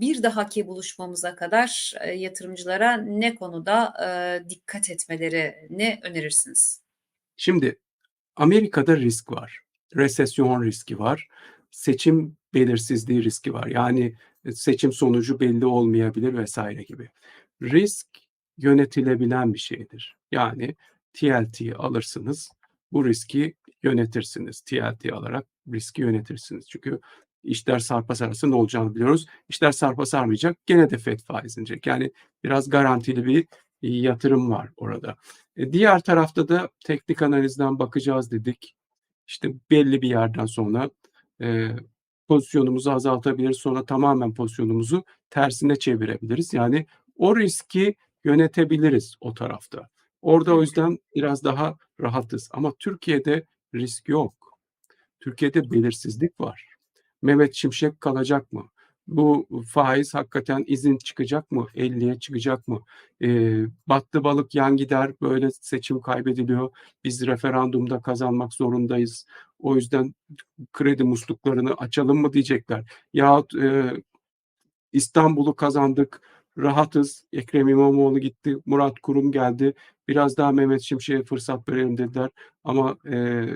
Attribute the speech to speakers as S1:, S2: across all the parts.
S1: Bir dahaki buluşmamıza kadar e, yatırımcılara ne konuda e, dikkat etmelerini önerirsiniz?
S2: Şimdi Amerika'da risk var. Resesyon riski var. Seçim belirsizliği riski var. Yani e, seçim sonucu belli olmayabilir vesaire gibi. Risk yönetilebilen bir şeydir. Yani TLT alırsınız. Bu riski yönetirsiniz. TLT alarak riski yönetirsiniz. Çünkü işler sarpa sararsa ne olacağını biliyoruz. İşler sarpa sarmayacak. Gene de FED faiz inecek. Yani biraz garantili bir yatırım var orada. E, diğer tarafta da teknik analizden bakacağız dedik. İşte belli bir yerden sonra e, pozisyonumuzu azaltabiliriz. Sonra tamamen pozisyonumuzu tersine çevirebiliriz. Yani o riski yönetebiliriz o tarafta. Orada o yüzden biraz daha rahatız. Ama Türkiye'de risk yok. Türkiye'de belirsizlik var. Mehmet Şimşek kalacak mı? Bu faiz hakikaten izin çıkacak mı? 50'ye çıkacak mı? E, battı balık yan gider. Böyle seçim kaybediliyor. Biz referandumda kazanmak zorundayız. O yüzden kredi musluklarını açalım mı diyecekler. Yahut e, İstanbul'u kazandık. Rahatız. Ekrem İmamoğlu gitti. Murat Kurum geldi. Biraz daha Mehmet Şimşek'e fırsat verelim dediler. Ama e,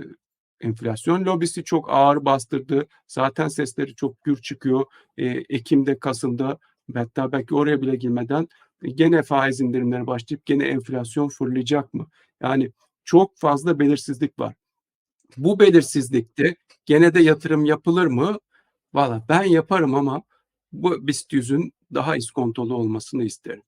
S2: enflasyon lobisi çok ağır bastırdı. Zaten sesleri çok gür çıkıyor. E, Ekim'de, Kasım'da hatta belki oraya bile girmeden gene faiz indirimleri başlayıp gene enflasyon fırlayacak mı? Yani çok fazla belirsizlik var. Bu belirsizlikte gene de yatırım yapılır mı? Valla ben yaparım ama bu BIST 100'ün daha iskontolu olmasını isterim.